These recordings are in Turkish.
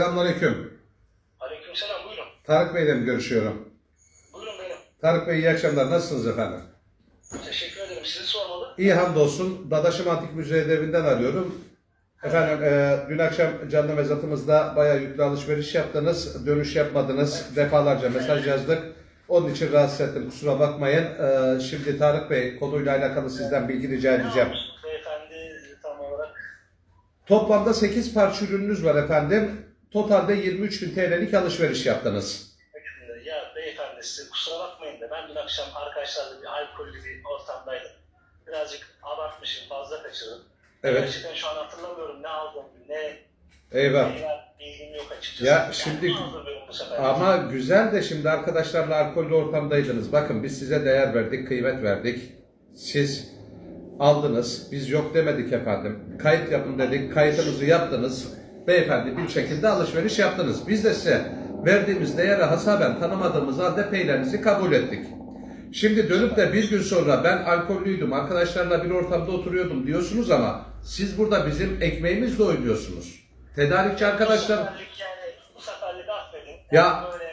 Selamünaleyküm. Aleykümselam buyurun. Tarık Bey'le mi görüşüyorum? Buyurun benim. Tarık Bey iyi akşamlar. Nasılsınız efendim? Teşekkür ederim. Sizi sormalı. İyi hamdolsun. Dadaşım Antik Müze evinden arıyorum. Efendim e, dün akşam canlı mezatımızda bayağı yüklü alışveriş yaptınız. Dönüş yapmadınız. Defalarca mesaj yazdık. Onun için rahatsız ettim. Kusura bakmayın. E, şimdi Tarık Bey konuyla alakalı sizden bilgi rica edeceğim. beyefendi tam olarak? Toplamda 8 parça ürününüz var efendim. Totalde 23 bin TL'lik alışveriş yaptınız. Hükümde. Ya beyefendi size kusura bakmayın da ben dün akşam arkadaşlarla bir alkollü bir ortamdaydım. Birazcık abartmışım, fazla kaçırdım. Evet. Gerçekten şu an hatırlamıyorum ne aldım, ne Eyvah. bilgim yok açıkçası. Ya Yani şimdi-. Ama güzel de şimdi arkadaşlarla alkollü ortamdaydınız. Bakın biz size değer verdik, kıymet verdik. Siz aldınız, biz yok demedik efendim. Kayıt yapın dedik, kayıtınızı yaptınız. Beyefendi bir şekilde alışveriş yaptınız. Biz de size verdiğimiz değere hasaben tanımadığımız halde peylerinizi kabul ettik. Şimdi dönüp de bir gün sonra ben alkollüydüm, arkadaşlarla bir ortamda oturuyordum diyorsunuz ama siz burada bizim ekmeğimizle oynuyorsunuz. Tedarikçi arkadaşlar... Bu seferlik affedin. Ya- böyle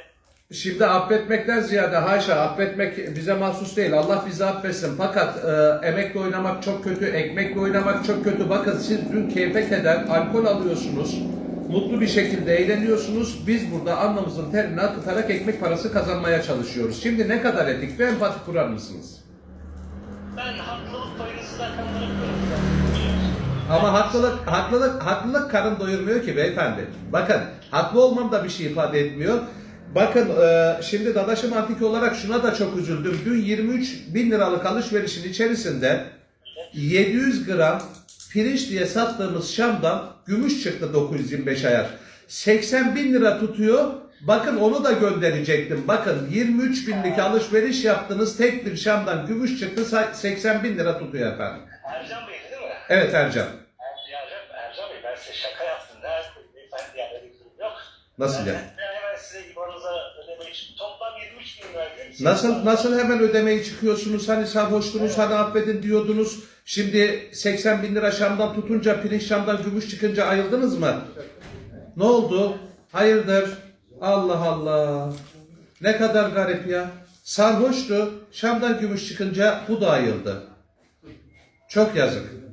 Şimdi affetmekten ziyade haşa affetmek bize mahsus değil. Allah bizi affetsin. Fakat e, emekle oynamak çok kötü, ekmekle oynamak çok kötü. Bakın siz dün keyfe keder, alkol alıyorsunuz. Mutlu bir şekilde eğleniyorsunuz. Biz burada alnımızın terini akıtarak ekmek parası kazanmaya çalışıyoruz. Şimdi ne kadar etik ve empati kurar mısınız? ben haklılık payınızı da Ama haklılık, haklılık, haklılık karın doyurmuyor ki beyefendi. Bakın, haklı olmam da bir şey ifade etmiyor. Bakın, e, şimdi Dadaşım Antik olarak şuna da çok üzüldüm. Dün 23 bin liralık alışverişin içerisinde 700 gram pirinç diye sattığımız Şam'dan gümüş çıktı 925 ayar. 80 bin lira tutuyor. Bakın onu da gönderecektim. Bakın 23 binlik alışveriş yaptınız. Tek bir Şam'dan gümüş çıktı. 80 bin lira tutuyor efendim. Ercan Bey'di değil mi? Evet Ercan. Er- Ercan, Ercan Bey ben size şaka yaptım. Alkolü beyefendi yani öyle bir durum yok. Nasıl ben, yani? Ben hemen size IBAN'ınıza ödemek için toplam 23 bin verdim. Nasıl nasıl hemen ödemeyi çıkıyorsunuz? Hani sarhoştunuz, hani affedin diyordunuz. Şimdi 80 bin lira Şam'dan tutunca, pirinç Şam'dan gümüş çıkınca ayıldınız mı? Ne oldu? Hayırdır? Allah Allah. Ne kadar garip ya. Sarhoştu, Şam'dan gümüş çıkınca bu da ayıldı. Çok yazık.